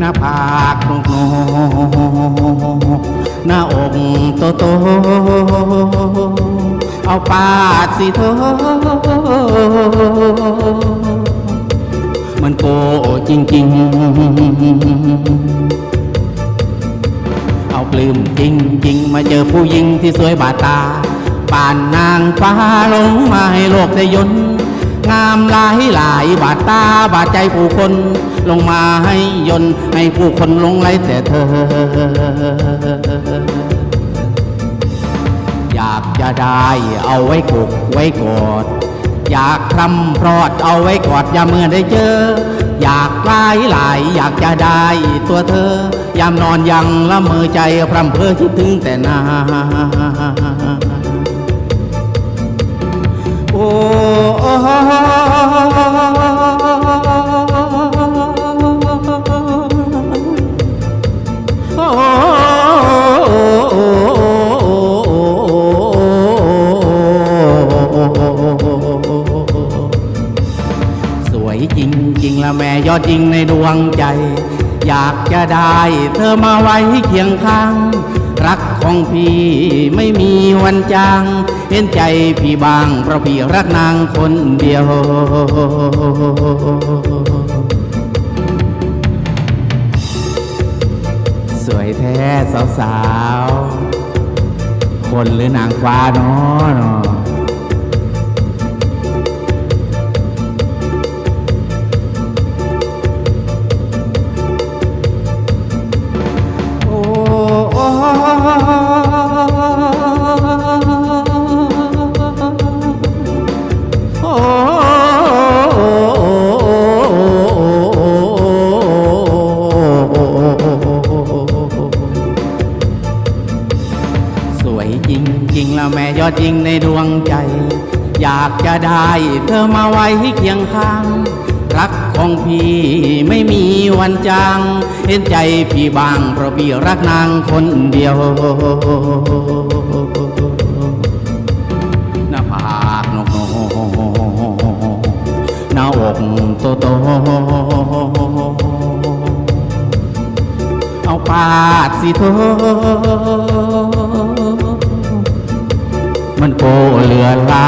หน้าผากโนนหน้าอกโตโตเอาปาดสิโทมันโกจริงจริงเอาปลื้มจริงจริงมาเจอผู้หญิงที่สวยบาดตา ป่านนางฟ้าลงมาให้โลกได้ยนต์ งามหลายหลายบาดตาบาดใจผู้คน ลงมาให้ยนให้ผู้คนลงไหลแต่เธอ อยากจะได้เอาไว้กุกไว้กอด อยากทำพรอดเอาไว้กอดยามเมื่อได้เจอ อยากหลายหลายอยากจะได้ตัวเธอ ยามนอนยังละเมอใจพร่ำเพ้อคิดถึงแต่นาโอ้ ริงๆแล้วแม่ยอดจริงในดวงใจ อยากจะได้เธอมาไว้เคียงข้าง รักของพี่ไม่มีวันจาง เห็นใจพี่บางเพราะพี่รักนางคนเดียวสวยแท้สาวๆ คนหรือนางฟ้าเนาะ ริงๆ แล้วแม่ยอดจริงในดวงใจ อยากจะได้เธอมาไว้เคียงข้าง รักของพี่ไม่มีวันจางเห็นใจพี่บางเพราะพี่รักนางคนเดียวหน้าผากนกโนหน้าอกโตโตเอาปาดสิโท มันโกเหลือลา